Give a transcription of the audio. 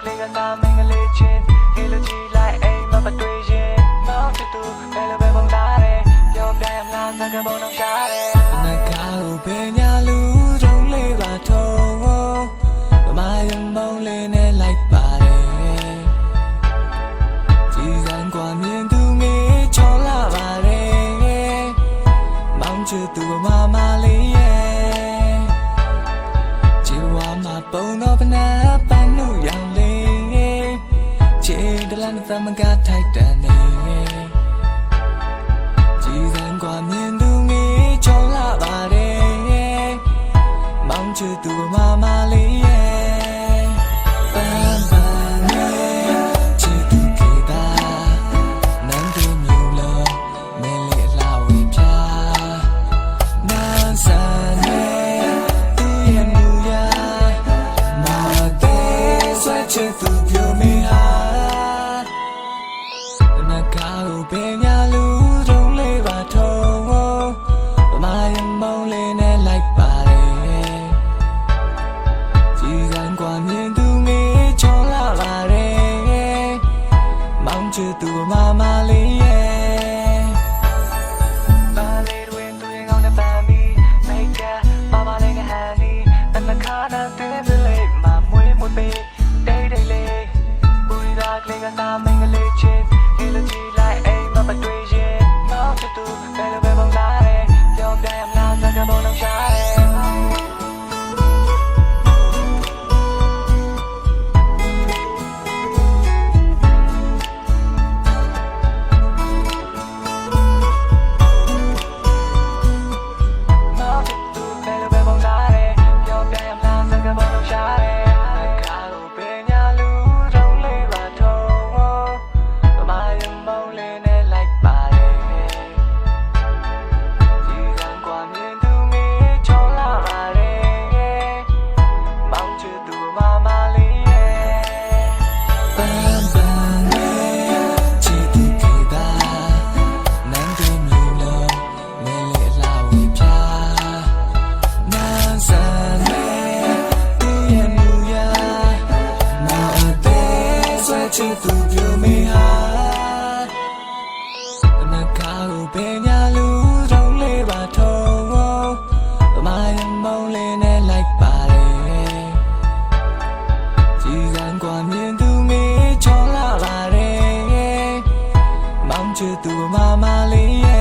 ကလေးကနာမင်္ဂလေးချင်းဒီလိုကြည့်လိုက်အိမ်မှာမတွေ့ရင်မောင်ချစ်သူဘယ်လိုပဲပုံသားတယ်ပြောပြရမလားစကားပုံတော့ရှားတယ်ငါကောက်ပညာလူတုံးလေးပါထုံးမမယုံမုံလေးနဲ့လိုက်ပါတယ်ကြည်စံกว่าမြင်သူငေးချောလာပါတယ်မောင်ချစ်သူမ ချေတလန်သမကထိုက်တန်နေကြည်စံกว่าမြင်သူငေးချုံလာပါတယ်မောင်ချူသူမ မကလို့ပဲများလူ ချစ်သူမမလေး